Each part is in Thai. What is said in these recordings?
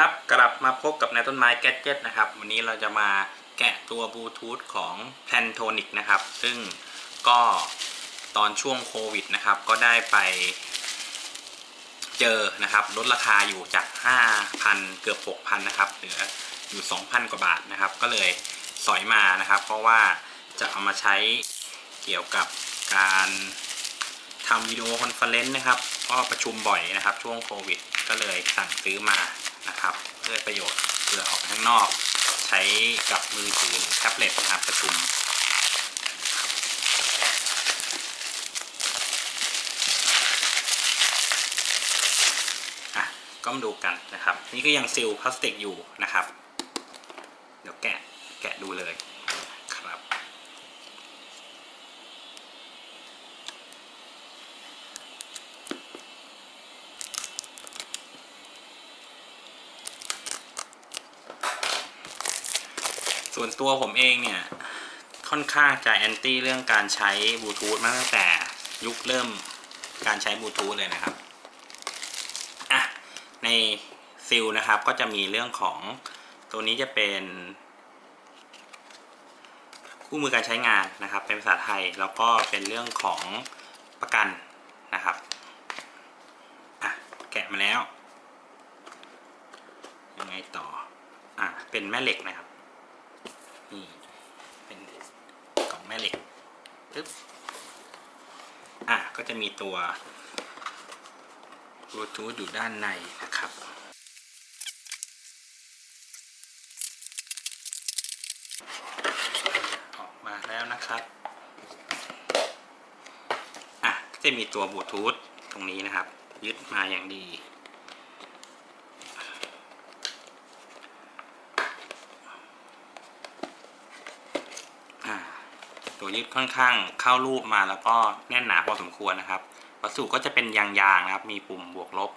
ครับกลับมาพบกับนายต้นไม้แก d เจ็ตนะครับ วันนี้เราจะมาแกะตัวบลูทูธของ p a n t o n i c นะครับ ซึ่งก็ตอนช่วงโควิดนะครับ ก็ได้ไปเจอนะครับลดราคาอยู่จาก 5,000 เกือบ 6,000 นะครับ เหลืออยู่ 2,000 กว่าบาทนะครับ ก็เลยสอยมานะครับ เพราะว่าจะเอามาใช้เกี่ยวกับการทำวิดีโอคอนเฟอเรนซ์นะครับ เพราะว่าประชุมบ่อยนะครับ ช่วงโควิด ก็เลยสั่งซื้อมานะครับ เพื่อประโยชน์เพื่อออกข้างนอก ใช้กับมือถือหรือแท็บเล็ตนะครับประชุมอะก็มาดูกันนะครับ นี่ก็ยังซีลพลาสติกอยู่นะครับ เดี๋ยวแกะแกะดูเลยครับ ส่วนตัวผมเองเนี่ย ค่อนข้างจะแอนตี้เรื่องการใช้บลูทูธมาตั้งแต่ยุคเริ่มการใช้บลูทูธเลยนะครับอะในซิลนะครับก็จะมีเรื่องของตัวนี้จะเป็นคู่มือการใช้งานนะครับ เป็นภาษาไทยแล้วก็เป็นเรื่องของประกันนะครับอะแกะมาแล้วยังไงต่ออะเป็นแม่เหล็กนะครับ นี่เป็นกล่องแม่เหล็กปึ๊บอะก็จะมีตัวบลูทูธอยู่ด้านในนะครับออกมาแล้วนะครับอะก็จะมีตัวบลูทูธตรงนี้นะครับ ยึดมาอย่างดี ตัวยึดค่อนข้างเข้ารูปมาแล้วก็แน่นหนาพอสมควรนะครับ วัสดุก็จะเป็นยางๆนะครับ มีปุ่มบวกลบ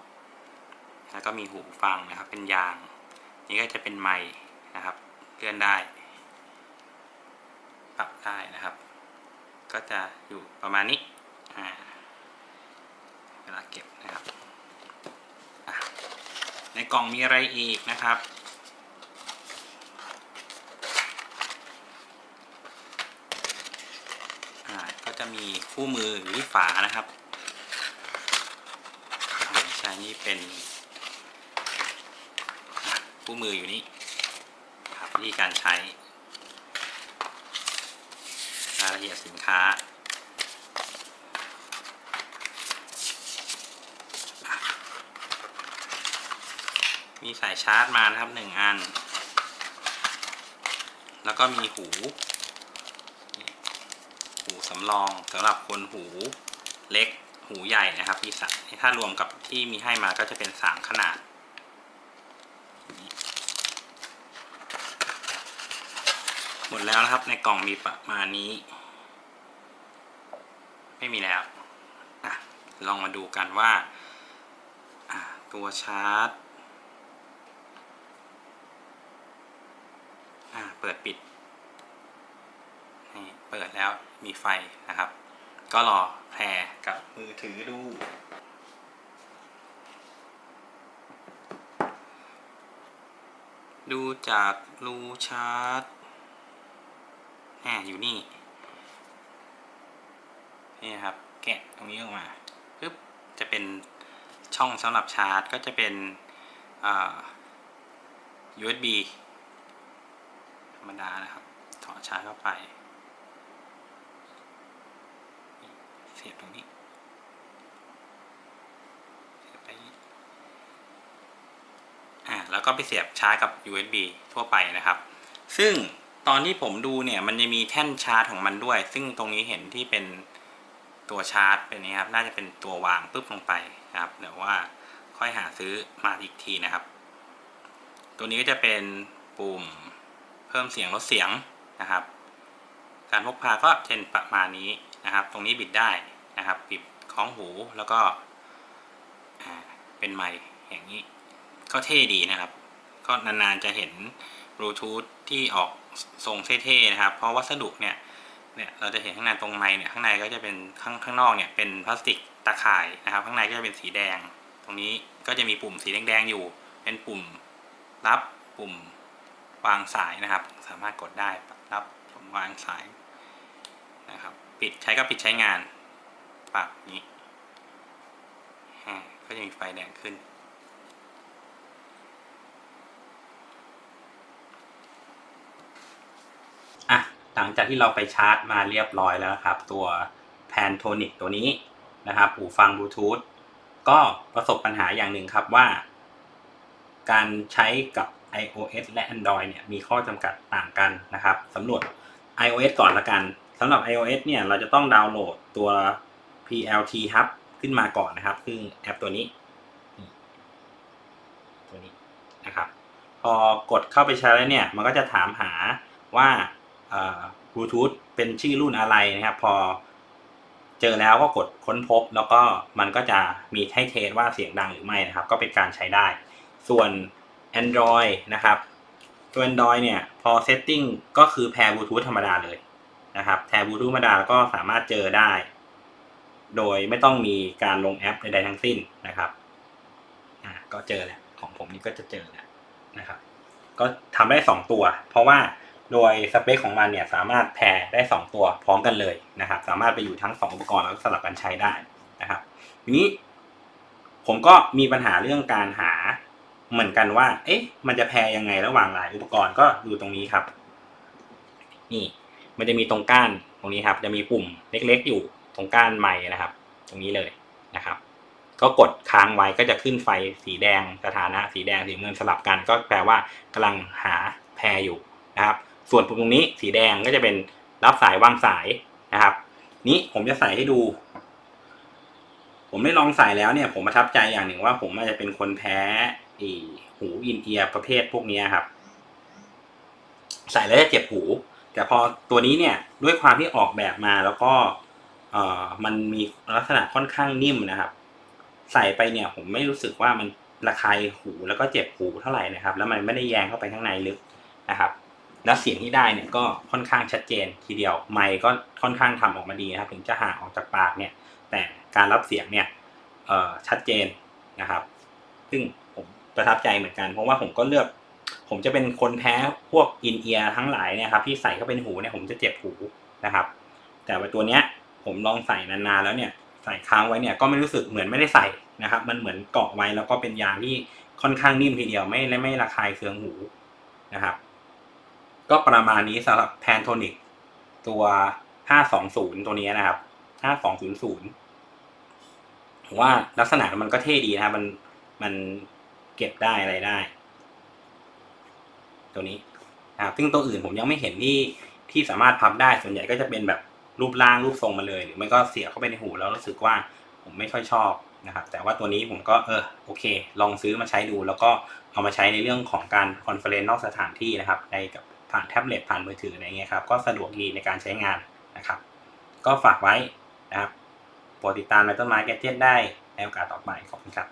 แล้วก็มีหูฟังนะครับ เป็นยาง นี่ก็จะเป็นไม้นะครับเลื่อนได้ ปรับได้นะครับ ก็จะอยู่ประมาณนี้เวลาเก็บนะครับในกล่องมีอะไรอีกนะครับ อ่า ก็ จะมีคู่มือหรือฝานะครับใช่นี่เป็นคู่มืออยู่นี่ครับวิธีการใช้รายละเอียดสินค้ามีสายชาร์จมานะครับหนึ่งอัน แล้วก็มีหู หูสำรองสำหรับคนหูเล็กหูใหญ่นะครับที่สัถ้ารวมกับที่มีให้มาก็จะเป็นสามขนาด หมดแล้วนะครับในกล่องมีประมาณนี้ ไม่มีแล้วอลองมาดูกันว่าตัวชาร์จเปิดปิด เปิดแล้วมีไฟนะครับ ก็รอแพรกับมือถือดูดูจากรูชาร์จแหมอยู่นี่ นี่ครับ แกะตรงนี้ออกมาปึ๊บ จะเป็นช่องสำหรับชาร์จ ก็จะเป็นอ่า USB ธรรมดานะครับ ถอดชาร์จเข้าไป เสียบตรงนี้เสียบไปอ่าแล้วก็ไปเสียบชาร์จกับ USB ทั่วไปนะครับ ซึ่งตอนที่ผมดูเนี่ยมันจะมีแท่นชาร์จของมันด้วย ซึ่งตรงนี้เห็นที่เป็นตัวชาร์จเป็นนี้ครับ น่าจะเป็นตัววางปุ๊บลงไปครับเดี๋ยวว่าค่อยหาซื้อมาอีกทีนะครับ ตัวนี้ก็จะเป็นปุ่มเพิ่มเสียงลดเสียงนะครับ การพกพาก็เช่นประมาณนี้นะครับ ตรงนี้บิดได้ นะครับปิดคล้องหูแล้วก็เป็นไมค์อย่างนี้ ก็เท่ดีนะครับ ก็นานๆจะเห็นบลูทูธที่ออกทรงเท่ๆนะครับ เพราะวัสดุเนี่ยเนี่ยเราจะเห็นข้างในตรงไมค์เนี่ยข้างในก็จะเป็นข้างข้างนอกเนี่ยเป็นพลาสติกตาข่ายนะครับ ข้างในก็จะเป็นสีแดง ตรงนี้ก็จะมีปุ่มสีแดงๆอยู่ เป็นปุ่มรับปุ่มวางสายนะครับ สามารถกดได้รับปุ่มวางสายนะครับ ปิดใช้ก็ปิดใช้งาน ปรับนี้ก็จะมีไฟแดงขึ้น อะ หลังจากที่เราไปชาร์จมาเรียบร้อยแล้วครับ ตัวแพนโทนิกตัวนี้นะครับหูฟังบลูทูธก็ประสบปัญหาอย่างหนึ่งครับว่า การใช้กับ iOS และ Android เนี่ยมีข้อจำกัดต่างกันนะครับสำรวจ iOS ก่อนละกันสำหรับ iOS เนี่ยเราจะต้องดาวน์โหลดตัว PLT Hub ขึ้นมาก่อนนะครับคือแอปตัวนี้ ตัวนี้นะครับ พอกดเข้าไปใช้แล้วเนี่ย มันก็จะถามหาว่าบลูทูธเป็นชื่อรุ่นอะไรนะครับ พอเจอแล้วก็กดค้นพบ แล้วก็มันก็จะมีให้เทสว่าเสียงดังหรือไม่นะครับ ก็เป็นการใช้ได้ ส่วน Android นะครับตัว Android เนี่ย พอเซตติ้งก็คือแพร์บลูทูธธรรมดาเลยนะครับแพร์บลูทูธธรรมดาก็สามารถเจอได้ โดยไม่ต้องมีการลงแอปใดๆทั้งสิ้นนะครับก็เจอแหละของผมนี่ก็จะเจอแล้วนะครับ ก็ทำได้ 2 ตัว เพราะว่าโดยสเปคของมันเนี่ยสามารถแพร์ได้ 2 ตัวพร้อมกันเลยนะครับ สามารถไปอยู่ทั้ง 2 อุปกรณ์แล้วสลับกันใช้ได้นะครับ ทีนี้ผมก็มีปัญหาเรื่องการหาเหมือนกันว่า เอ๊ะ มันจะแพร์ยังไงระหว่างหลายอุปกรณ์ก็ดูตรงนี้ครับ นี่ มันจะมีตรงก้านตรงนี้ครับ จะมีปุ่มเล็ก ๆ อยู่ ตรงก้านไม้นะครับ ตรงนี้เลยนะครับ ก็กดค้างไว้ก็จะขึ้นไฟสีแดงสถานะสีแดงสีเงินสลับกัน ก็แปลว่ากำลังหาแพรอยู่นะครับ ส่วนปุ่มตรงนี้สีแดงก็จะเป็นรับสายวางสายนะครับ นี้ผมจะใส่ให้ดู ผมได้ลองใส่แล้วเนี่ย ผมประทับใจอย่างหนึ่งว่าผมอาจจะเป็นคนแพ้อีหูอินเอียร์ประเภทพวกนี้ครับ ใส่แล้วจะเจ็บหู แต่พอตัวนี้เนี่ยด้วยความที่ออกแบบมาแล้วก็ เอ่อมันมีลักษณะค่อนข้างนิ่มนะครับ ใส่ไปเนี่ยผมไม่รู้สึกว่ามันระคายหูแล้วก็เจ็บหูเท่าไหร่นะครับ แล้วมันไม่ได้แยงเข้าไปข้างในลึกนะครับ แล้วเสียงที่ได้เนี่ยก็ค่อนข้างชัดเจนทีเดียวไมค์ก็ค่อนข้างทำออกมาดีนะครับ ถึงจะห่างออกจากปากเนี่ย แต่การรับเสียงเนี่ยเอ่อชัดเจนนะครับ ซึ่งผมประทับใจเหมือนกัน เพราะว่าผมก็เลือก ผมจะเป็นคนแพ้พวกอินเอียร์ทั้งหลายเนี่ยครับที่ใส่เข้าไปในหูเนี่ยผมจะเจ็บหูนะครับ แต่ว่าตัวเนี้ย ผมลองใส่นานๆแล้วเนี่ยใส่ค้างไว้เนี่ยก็ไม่รู้สึกเหมือนไม่ได้ใส่นะครับ มันเหมือนเกาะไว้แล้วก็เป็นยางที่ค่อนข้างนิ่มทีเดียวไม่และไม่ระคายเคืองหูนะครับ ก็ประมาณนี้สำหรับแพนโทนิกตัว 520 ตัวนี้นะครับ 5200ผมว่าลักษณะมันก็เท่ดีนะครับมันมันเก็บได้อะไรได้ ตัวนี้นะครับซึ่งตัวอื่นผมยังไม่เห็นที่ที่สามารถพับได้ส่วนใหญ่ก็จะเป็นแบบ รูปร่างรูปทรงมาเลย หรือไม่ก็เสียเข้าไปในหูแล้วรู้สึกว่าผมไม่ค่อยชอบนะครับแต่ว่าตัวนี้ผมก็เออโอเค ลองซื้อมาใช้ดู แล้วก็เอามาใช้ในเรื่องของการคอนเฟอเรนซ์นอกสถานที่นะครับในกับผ่านแท็บเล็ตผ่านมือถืออะไรเงี้ยครับก็สะดวกดีในการใช้งานนะครับ ก็ฝากไว้นะครับโปรดติดตามในต้นไม้แกเจ็ตได้ในโอกาสต่อไปขอบคุณครับ